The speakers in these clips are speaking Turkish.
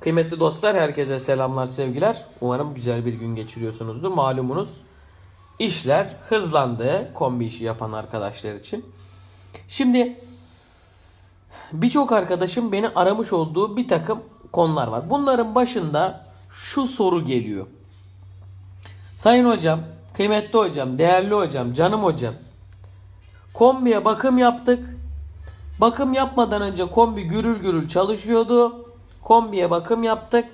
Kıymetli dostlar herkese selamlar sevgiler. Umarım güzel bir gün geçiriyorsunuzdur. Malumunuz işler hızlandı kombi işi yapan arkadaşlar için. Şimdi birçok arkadaşım beni aramış olduğu bir takım konular var. Bunların başında şu soru geliyor. Sayın hocam, kıymetli hocam, değerli hocam, canım hocam. Kombiye bakım yaptık. Bakım yapmadan önce kombi gürül gürül çalışıyordu. Kombiye bakım yaptık.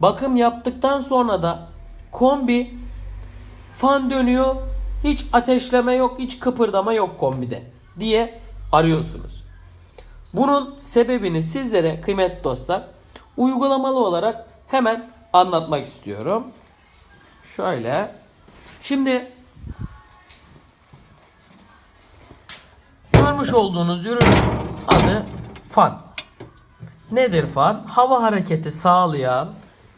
Bakım yaptıktan sonra da kombi fan dönüyor. Hiç ateşleme yok, hiç kıpırdama yok kombide diye arıyorsunuz. Bunun sebebini sizlere kıymetli dostlar uygulamalı olarak hemen anlatmak istiyorum. Şöyle. Şimdi görmüş olduğunuz ürün adı fan. Nedir fan? Hava hareketi sağlayan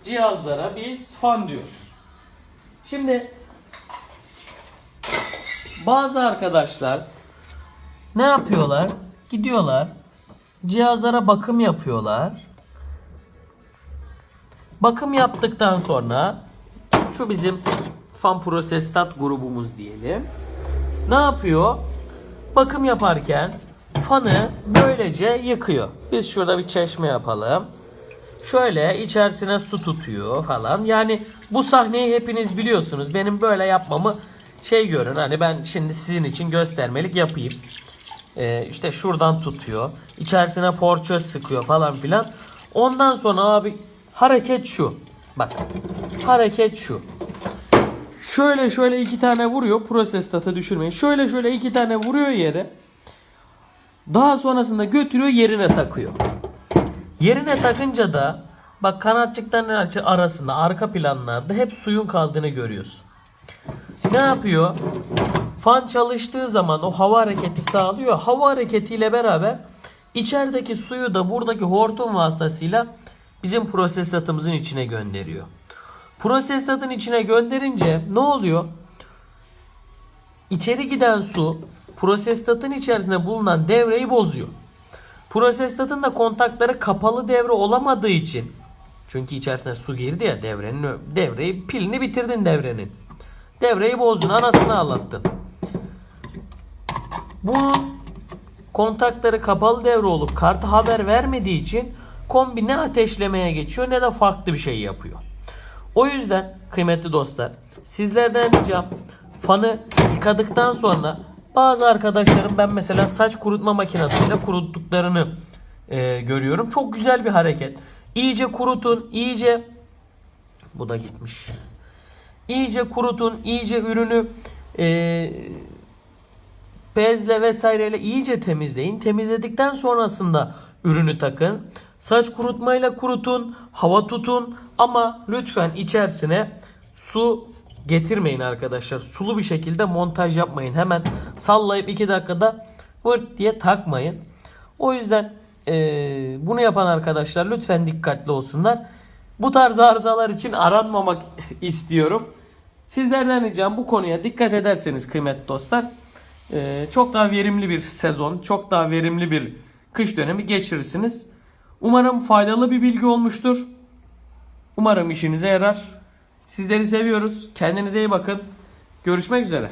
cihazlara biz fan diyoruz. Şimdi bazı arkadaşlar ne yapıyorlar? Gidiyorlar cihazlara bakım yapıyorlar. Bakım yaptıktan sonra şu bizim fan prosestat grubumuz diyelim. Ne yapıyor? Bakım yaparken fanı böylece yıkıyor. Biz şurada bir çeşme yapalım. Şöyle içerisine su tutuyor falan. Yani bu sahneyi hepiniz biliyorsunuz. Benim böyle yapmamı şey görün. Hani ben şimdi sizin için göstermelik yapayım. Ee, işte şuradan tutuyor. İçerisine porçöz sıkıyor falan filan. Ondan sonra abi hareket şu. Bak. Hareket şu. Şöyle şöyle iki tane vuruyor. Prosestatı düşürmeyin. Şöyle şöyle iki tane vuruyor yere. Daha sonrasında götürüyor yerine takıyor. Yerine takınca da bak kanatçıkların arasında arka planlarda hep suyun kaldığını görüyorsun. Ne yapıyor? Fan çalıştığı zaman o hava hareketi sağlıyor. Hava hareketiyle beraber içerideki suyu da buradaki hortum vasıtasıyla bizim prosesatımızın içine gönderiyor. Prosestatın içine gönderince ne oluyor? İçeri giden su prosestatın içerisinde bulunan devreyi bozuyor. Prosestatın da kontakları kapalı devre olamadığı için çünkü içerisine su girdi ya devrenin devreyi pilini bitirdin devrenin. Devreyi bozdun anasını ağlattın. Bu kontakları kapalı devre olup karta haber vermediği için kombi ne ateşlemeye geçiyor ne de farklı bir şey yapıyor. O yüzden kıymetli dostlar sizlerden ricam fanı yıkadıktan sonra bazı arkadaşlarım ben mesela saç kurutma makinesiyle kuruttuklarını e, görüyorum. Çok güzel bir hareket. İyice kurutun, iyice bu da gitmiş. İyice kurutun, iyice ürünü e, bezle vesaireyle iyice temizleyin. Temizledikten sonrasında ürünü takın. Saç kurutmayla kurutun, hava tutun ama lütfen içerisine su getirmeyin arkadaşlar. Sulu bir şekilde montaj yapmayın. Hemen sallayıp 2 dakikada vırt diye takmayın. O yüzden eee, bunu yapan arkadaşlar lütfen dikkatli olsunlar. Bu tarz arızalar için aranmamak istiyorum. Sizlerden ricam bu konuya dikkat ederseniz kıymetli dostlar ee, çok daha verimli bir sezon, çok daha verimli bir kış dönemi geçirirsiniz. Umarım faydalı bir bilgi olmuştur. Umarım işinize yarar. Sizleri seviyoruz. Kendinize iyi bakın. Görüşmek üzere.